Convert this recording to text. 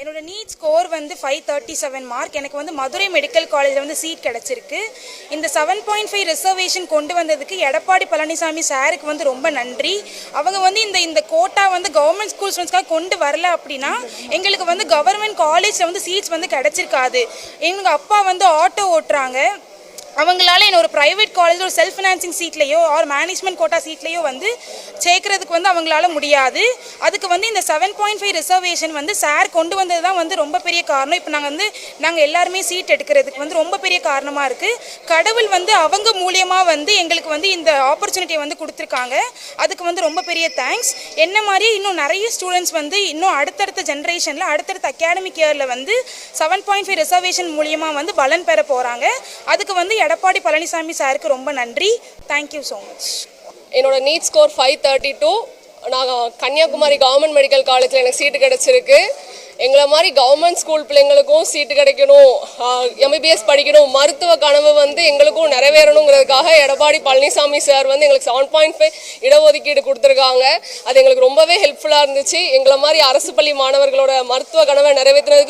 என்னோட NEET score வந்து five thirty seven mark எனக்கு வந்து மதுரை மெடிக்கல் காலேஜில் வந்து சீட் கிடச்சிருக்கு. இந்த செவன் பாயிண்ட் ஃபைவ் ரிசர்வேஷன் கொண்டு வந்ததுக்கு எடப்பாடி பழனிசாமி சாருக்கு வந்து ரொம்ப நன்றி. அவங்க வந்து இந்த இந்த கோட்டா வந்து கவர்மெண்ட் ஸ்கூல் ஸ்டூடெண்ட்ஸ்க்காக கொண்டு வரல அப்படின்னா எங்களுக்கு வந்து கவர்மெண்ட் காலேஜில் வந்து சீட்ஸ் வந்து கிடச்சிருக்காது. எங்களுக்கு அப்பா வந்து ஆட்டோ ஓட்டுறாங்க. அவங்களால என்ன ஒரு ப்ரைவேட் காலேஜ் ஒரு செல்ஃப் ஃபினான்சிங் சீட்லேயோ ஆர் மேனேஜ்மெண்ட் கோட்டா சீட்லேயோ வந்து சேர்க்கறதுக்கு வந்து அவங்களால முடியாது. அதுக்கு வந்து இந்த செவன் பாயிண்ட் ஃபைவ் ரிசர்வேஷன் வந்து சார் கொண்டு வந்தது தான் வந்து ரொம்ப பெரிய காரணம். இப்போ நாங்கள் வந்து நாங்கள் எல்லாருமே சீட் எடுக்கிறதுக்கு வந்து ரொம்ப பெரிய காரணமாக இருக்குது கடவுள் வந்து அவங்க மூலியமாக வந்து எங்களுக்கு வந்து இந்த ஆப்பர்ச்சுனிட்டியை வந்து கொடுத்துருக்காங்க. அதுக்கு வந்து ரொம்ப பெரிய தேங்க்ஸ் என்ன மாதிரி இன்னும் நிறைய ஸ்டூடெண்ட்ஸ் வந்து இன்னும் அடுத்தடுத்த ஜென்ரேஷனில் அடுத்தடுத்த அகாடமிக் இயரில் வந்து செவன் பாயிண்ட் ஃபைவ் ரிசர்வேஷன் மூலியமாக வந்து பலன் பெற போகிறாங்க அதுக்கு வந்து எடப்பாடி பழனிசாமி சாருக்கு ரொம்ப நன்றி. தேங்க்யூ ஸோ மச் என்னோட NEET score five thirty two நான் கன்னியாகுமரி கவர்மெண்ட் மெடிக்கல் காலேஜில் எனக்கு சீட்டு கிடச்சிருக்கு. எங்களை மாதிரி கவர்மெண்ட் ஸ்கூல் பிள்ளைங்களுக்கும் சீட்டு கிடைக்கணும். எம்பிபிஎஸ் படிக்கணும். மருத்துவ கனவு வந்து எங்களுக்கும் நிறைவேறணுங்கிறதுக்காக எடப்பாடி பழனிசாமி சார் வந்து எங்களுக்கு செவன் பாயிண்ட் ஃபைவ் இடஒதுக்கீடு கொடுத்துருக்காங்க. அது எங்களுக்கு ரொம்பவே ஹெல்ப்ஃபுல்லாக இருந்துச்சு. எங்களை மாதிரி அரசு பள்ளி மாணவர்களோட மருத்துவ கனவை நிறைவேற்றுறதுக்கு